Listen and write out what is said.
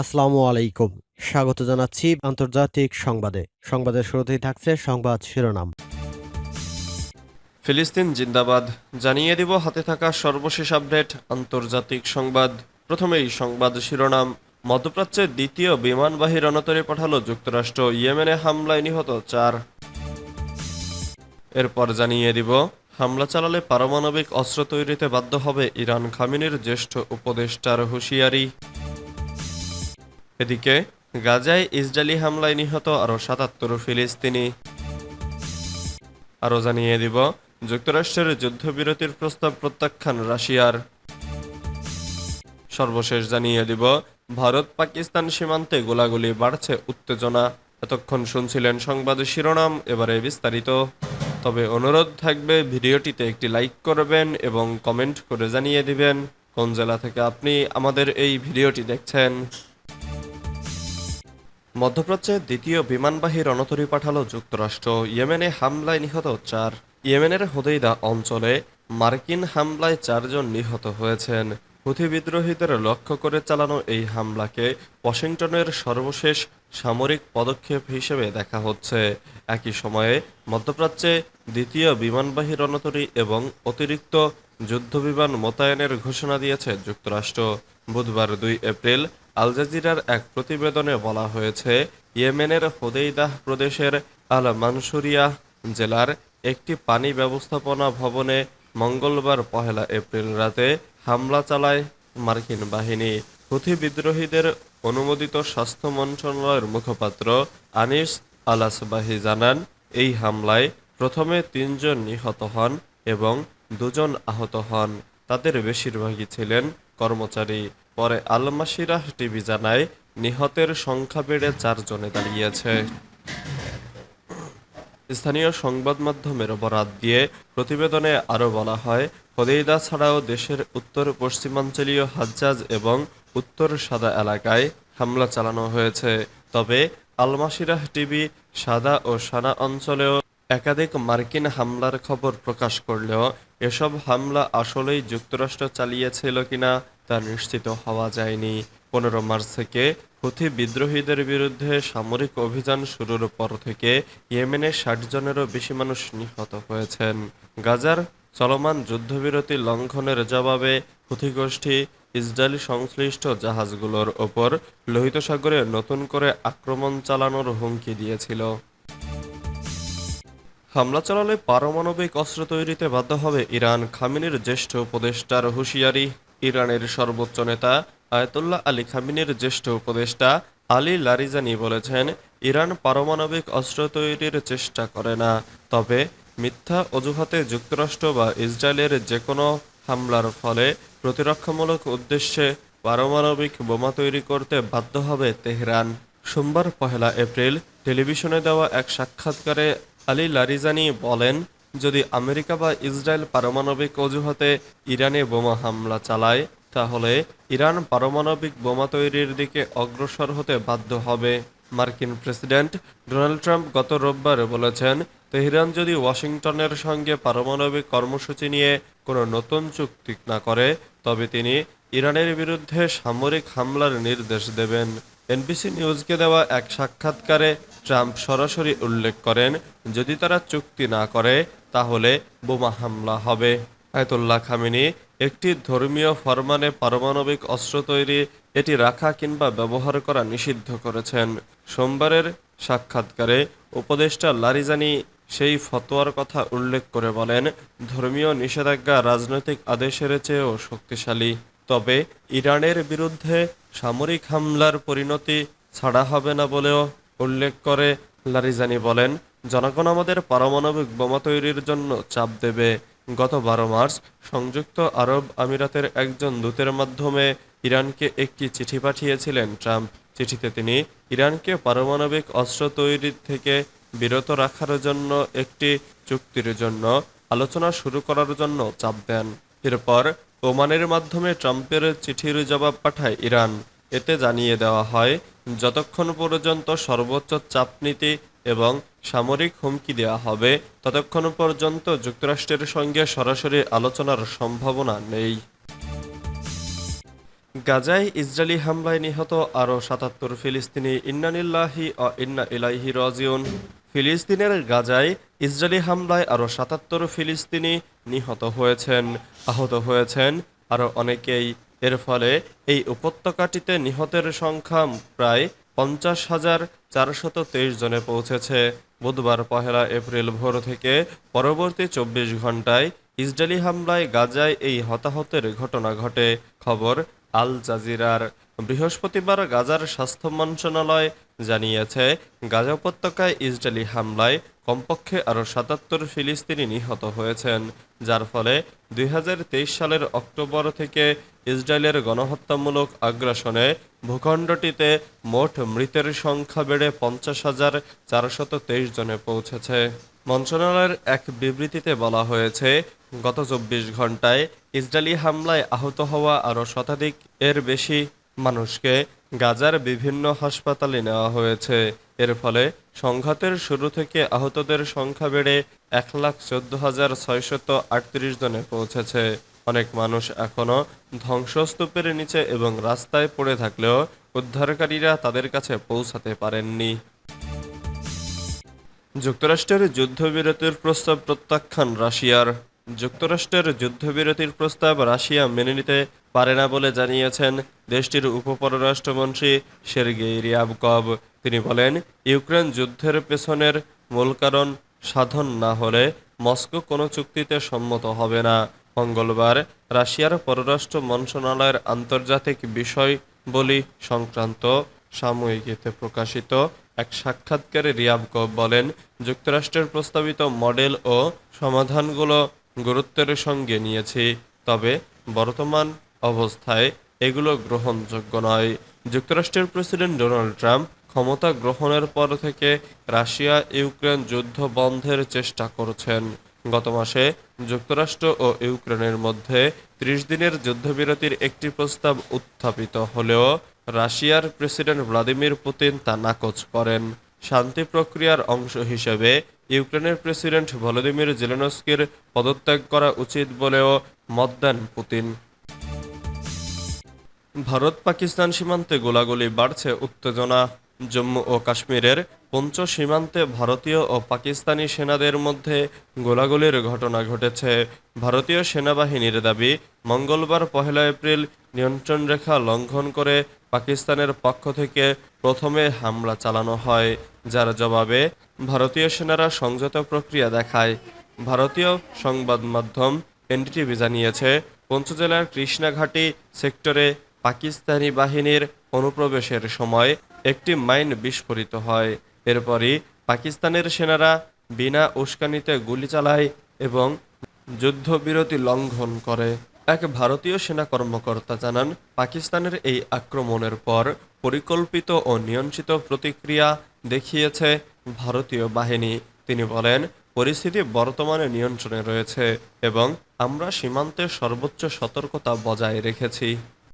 আসসালামু আলাইকুম। স্বাগত জানাচ্ছি আন্তর্জাতিক সংবাদে। সংবাদের শুরুতেই থাকছে সংবাদ শিরোনাম। ফিলিস্তিন জিন্দাবাদ। জানিয়ে দিব হাতে থাকা সর্বশেষ আপডেট, আন্তর্জাতিক সংবাদ। প্রথমেই সংবাদ শিরোনাম। মধ্যপ্রাচ্যের দ্বিতীয় বিমানবাহী রণতরী পাঠালো যুক্তরাষ্ট্র। ইয়েমেনে হামলায় নিহত চার। এরপর জানিয়ে দিব, হামলা চালালে পারমাণবিক অস্ত্র তৈরিতে বাধ্য হবে ইরান। খামিনের জ্যেষ্ঠ উপদেষ্টার হুঁশিয়ারি। এদিকে গাজায় ইসরায়েলি হামলায় নিহত আরও সাতাত্তর ফিলিস্তিনি। আরও জানিয়ে দিব, যুক্তরাষ্ট্রের যুদ্ধবিরতির প্রস্তাব প্রত্যাখ্যান রাশিয়ার। সর্বশেষ জানিয়ে দিব, ভারত পাকিস্তান সীমান্তে গোলাগুলি বাড়ছে উত্তেজনা। এতক্ষণ শুনছিলেন সংবাদ শিরোনাম, এবারে বিস্তারিত। তবে অনুরোধ থাকবে, ভিডিওটিতে একটি লাইক করবেন এবং কমেন্ট করে জানিয়ে দিবেন, কোন জেলা থেকে আপনি আমাদের এই ভিডিওটি দেখছেন। মধ্যপ্রাচ্যে দ্বিতীয় বিমানবাহী রণতরী পাঠালো যুক্তরাষ্ট্র। ইয়েমেনে হামলায় নিহত চার। ইয়েমেনের হোদেইদা অঞ্চলে মার্কিন হামলায় চারজন নিহত হয়েছেন। হুথি বিদ্রোহীদের লক্ষ্য করে চালানো এই হামলাকে ওয়াশিংটনের সর্বশেষ সামরিক পদক্ষেপ হিসেবে দেখা হচ্ছে। একই সময়ে মধ্যপ্রাচ্যে দ্বিতীয় বিমানবাহী রণতরী এবং অতিরিক্ত যুদ্ধবিমান মোতায়েনের ঘোষণা দিয়েছে যুক্তরাষ্ট্র। বুধবার দুই এপ্রিল আল জাজিরার এক প্রতিবেদনে বলা হয়েছে, ইয়েমেনের হোদেইদাহ প্রদেশের আল মানসুরিয়া জেলার একটি পানি ব্যবস্থাপনা ভবনে মঙ্গলবার পহেলা এপ্রিল রাতে হামলা চালায় মার্কিন বাহিনী। হুথি বিদ্রোহীদের অনুমোদিত স্বাস্থ্য মন্ত্রণালয়ের মুখপাত্র আনিস আলাসবাহি জানান, এই হামলায় প্রথমে তিনজন নিহত হন এবং দুজন আহত হন। তাদের বেশিরভাগই ছিলেন কর্মচারী। পরে আলমাসিরাহ টিভি জানায়, নিহতের সংখ্যা বেড়ে চারজনে দাঁড়িয়েছে। স্থানীয় সংবাদ মাধ্যমের বরাত দিয়ে প্রতিবেদনে আরও বলা হয়, হদেইদা ছাড়াও দেশের উত্তর পশ্চিমাঞ্চলীয় হাজ্জাজ এবং উত্তর সাদা এলাকায় হামলা চালানো হয়েছে। তবে আলমাসিরাহ টিভি সাদা ও সানা অঞ্চলেও একাধিক মার্কিন হামলার খবর প্রকাশ করলেও এসব হামলা আসলেই যুক্তরাষ্ট্র চালিয়েছিল কিনা তা নিশ্চিত হওয়া যায়নি। পনেরো মার্চ থেকে হুথি বিদ্রোহীদের বিরুদ্ধে সামরিক অভিযান শুরুর পর থেকে ইয়েমেনে ষাট জনেরও বেশি মানুষ নিহত হয়েছেন। গাজার চলমান যুদ্ধবিরতি লঙ্ঘনের জবাবে হুথি গোষ্ঠী ইসরায়েলি সংশ্লিষ্ট জাহাজগুলোর ওপর লোহিত সাগরে নতুন করে আক্রমণ চালানোর হুমকি দিয়েছিল। হামলা চালালে পারমাণবিক অস্ত্র তৈরিতে বাধ্য হবে ইরান। খামিনের জ্যেষ্ঠ উপদেষ্টার হুঁশিয়ারি ইরানের সর্বোচ্চ নেতা আয়তুল্লাহ আলী খামিনের জ্যেষ্ঠ উপদেষ্টা আলী লারিজানি বলেছেন, ইরান পারমাণবিক অস্ত্র তৈরির চেষ্টা করে না, তবে মিথ্যা অজুহাতে যুক্তরাষ্ট্র বা ইসরায়েলের যে কোনো হামলার ফলে প্রতিরক্ষামূলক উদ্দেশ্যে পারমাণবিক বোমা তৈরি করতে বাধ্য হবে তেহরান। সোমবার পহেলা এপ্রিল টেলিভিশনে দেওয়া এক সাক্ষাৎকারে আলী লারিজানি বলেন যদি আমেরিকা বা ইসরায়েল পারমাণবিক অজুহাতে ইরানে বোমা হামলা চালায়, তাহলে ইরান পারমাণবিক বোমা তৈরির দিকে অগ্রসর হতে বাধ্য হবে, মার্কিন প্রেসিডেন্ট ডোনাল্ড ট্রাম্প গত রোববার বলেছেন। তেহরান যদি ওয়াশিংটনের সঙ্গে পারমাণবিক কর্মসূচি নিয়ে কোনো নতুন চুক্তি না করে, তবে তিনি ইরানের বিরুদ্ধে সামরিক হামলার নির্দেশ দেবেন। এনবিসি নিউজকে দেওয়া এক সাক্ষাৎকারে ট্রাম্প সরাসরি উল্লেখ করেন, যদি তারা চুক্তি না করে তাহলে বোমা হামলা হবে। আয়তুল্লাহ খামিনি, একটি ধর্মীয় ফরমানে পারমাণবিক অস্ত্র তৈরি, এটি রাখা কিংবা ব্যবহার করা নিষিদ্ধ করেছেন। সোমবারের সাক্ষাৎকারে উপদেষ্টা লারিজানি সেই ফতোয়ার কথা উল্লেখ করে বলেন, ধর্মীয় নিষেধাজ্ঞা রাজনৈতিক আদেশের চেয়েও শক্তিশালী। তবে ইরানের বিরুদ্ধে সামরিক হামলার পরিণতি ছাড়া হবে না বলেও উল্লেখ করে লারিজানি বলেন জনগণ আমাদের পারমাণবিক বোমা তৈরির জন্য চাপ দেবে। গত বারো মার্চ সংযুক্ত আরব আমিরাতের একজন দূতের মাধ্যমে ইরানকে একটি চিঠি পাঠিয়েছিলেন ট্রাম্প। চিঠিতে তিনি ইরানকে পারমাণবিক অস্ত্র তৈরির থেকে বিরত রাখার জন্য একটি চুক্তির জন্য আলোচনা শুরু করার জন্য চাপ দেন। এরপর ওমানের মাধ্যমে ট্রাম্পের চিঠির জবাব পাঠায় ইরান। এতে জানিয়ে দেওয়া হয়, যতক্ষণ পর্যন্ত সর্বোচ্চ চাপ নীতি এবং সামরিক হুমকি দেওয়া হবে। ততক্ষণ পর্যন্ত যুক্তরাষ্ট্রের সঙ্গে সরাসরি আলোচনার সম্ভাবনা নেই। গাজায় ইসরায়েলি হামলায় নিহত আরও সাতাত্তর ফিলিস্তিনি ইন্নানিল্লাহি ও ইন্না ইলাইহি রাজিউন। ফিলিস্তিনের গাজায় ইসরায়েলি হামলায় আরও সাতাত্তর ফিলিস্তিনি নিহত হয়েছেন, আহত হয়েছেন আরও অনেকেই। এর ফলে এই উপত্যকাটিতে নিহতের সংখ্যা প্রায় পঞ্চাশ হাজার চারশত তেইশ জনে পৌঁছেছে। বুধবার পহেলা এপ্রিল ভোর থেকে পরবর্তী চব্বিশ ঘন্টায় ইসরায়েলি হামলায় গাজায় এই হতাহতের ঘটনা ঘটে। খবর আল জাজিরার। বৃহস্পতিবার গাজার স্বাস্থ্য মন্ত্রণালয় জানিয়েছে, গাজা উপত্যকায় ইসরায়েলি হামলায় কমপক্ষে আরও সাতাত্তর ফিলিস্তিনি নিহত হয়েছেন, যার ফলে দুই হাজার তেইশ সালের অক্টোবর থেকে ইসরায়েলের গণহত্যামূলক আগ্রাসনে ভূখণ্ডটিতে মোট মৃতের সংখ্যা বেড়ে পঞ্চাশ হাজার চারশত তেইশ জনে পৌঁছেছে। মন্ত্রণালয়ের এক বিবৃতিতে বলা হয়েছে, গত চব্বিশ ঘন্টায় ইসরায়েলি হামলায় আহত হওয়া আরও শতাধিক এর বেশি মানুষকে গাজার বিভিন্ন হাসপাতালে নেওয়া হয়েছে। এর ফলে সংঘাতের শুরু থেকে আহতদের সংখ্যা বেড়ে এক লাখ চোদ্দ হাজার ছয়শত আটত্রিশ জনে পৌঁছেছে। অনেক মানুষ এখনও ধ্বংসস্তূপের নিচে এবং রাস্তায় পড়ে থাকলেও উদ্ধারকারীরা তাদের কাছে পৌঁছাতে পারেননি। যুক্তরাষ্ট্রের যুদ্ধবিরতির প্রস্তাব প্রত্যাখ্যান রাশিয়ার। যুক্তরাষ্ট্রের যুদ্ধবিরতির প্রস্তাব রাশিয়া মেনে নিতে পারে না বলে জানিয়েছেন দেশটির উপপররাষ্ট্রমন্ত্রী সের্গেই রিয়াবকভ। তিনি বলেন, ইউক্রেন যুদ্ধের পেছনের মূল কারণ সাধন না হলে মস্কো কোনো চুক্তিতে সম্মত হবে না। মঙ্গলবার রাশিয়ার পররাষ্ট্র মন্ত্রণালয়ের আন্তর্জাতিক বিষয় বলি সংক্রান্ত সাময়িকীতে প্রকাশিত এক সাক্ষাৎকারে রিয়াবকভ বলেন, যুক্তরাষ্ট্রের প্রস্তাবিত মডেল ও সমাধানগুলো গুরুত্বের সঙ্গে নিয়েছি, তবে বর্তমান অবস্থায় এগুলো গ্রহণযোগ্য নয়। যুক্তরাষ্ট্রের প্রেসিডেন্ট ডোনাল্ড ট্রাম্প ক্ষমতা গ্রহণের পর থেকে রাশিয়া ইউক্রেন যুদ্ধ বন্ধের চেষ্টা করছেন। গত মাসে যুক্তরাষ্ট্র ও ইউক্রেনের মধ্যে ত্রিশ দিনের যুদ্ধবিরতির একটি প্রস্তাব উত্থাপিত হলেও রাশিয়ার প্রেসিডেন্ট ভ্লাদিমির পুতিন তা নাকচ করেন। শান্তি প্রক্রিয়ার অংশ হিসেবে ইউক্রেনের প্রেসিডেন্ট ভলোদিমির জেলেনস্কির পদত্যাগ করা উচিত বলেও মত দেন পুতিন। ভারত পাকিস্তান সীমান্তে গোলাগুলি বাড়ছে, উত্তেজনা জম্মু ও কাশ্মীরের পঞ্চ সীমান্তে ভারতীয় ও পাকিস্তানি সেনাদের মধ্যে গোলাগুলির ঘটনা ঘটেছে। ভারতীয় সেনাবাহিনীর দাবি, মঙ্গলবার পহেলা এপ্রিল নিয়ন্ত্রণ রেখা লঙ্ঘন করে পাকিস্তানের পক্ষ থেকে প্রথমে হামলা চালানো হয়, যার জবাবে ভারতীয় সেনারা সংযত প্রক্রিয়া দেখায়। ভারতীয় সংবাদ মাধ্যম এনডিটিভি জানিয়েছে, পঞ্চ জেলার কৃষ্ণাঘাটি সেক্টরে পাকিস্তানি বাহিনীর অনুপ্রবেশের সময় একটি মাইন বিস্ফোরিত হয়। এরপরই পাকিস্তানের সেনারা বিনা উস্কানিতে গুলি চালায় এবং যুদ্ধবিরতি লঙ্ঘন করে। এক ভারতীয় সেনা কর্মকর্তা জানান, পাকিস্তানের এই আক্রমণের পর পরিকল্পিত ও নিয়ন্ত্রিত প্রতিক্রিয়া দেখিয়েছে ভারতীয় বাহিনী। তিনি বলেন, পরিস্থিতি বর্তমানে নিয়ন্ত্রণে রয়েছে এবং আমরা সীমান্তে সর্বোচ্চ সতর্কতা বজায় রেখেছি।